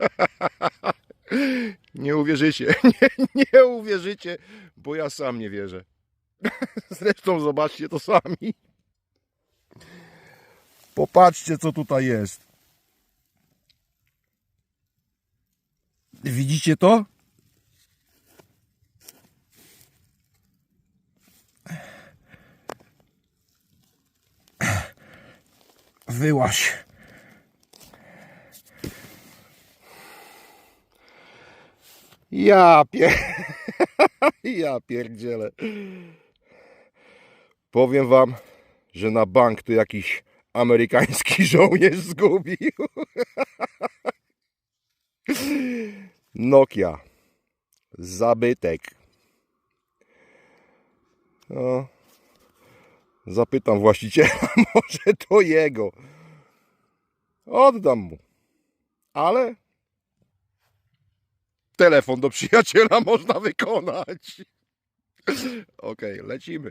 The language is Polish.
Nie uwierzycie, nie, nie uwierzycie, bo ja sam nie wierzę. Zresztą zobaczcie to sami. Popatrzcie, co tutaj jest. Widzicie to? Wyłaś. Ja pier... ja pierdzielę. Powiem wam, że na bank to jakiś amerykański żołnierz zgubił. Nokia. Zabytek. No. Zapytam właściciela, może to jego. Oddam mu. Ale telefon do przyjaciela można wykonać. Okej, lecimy.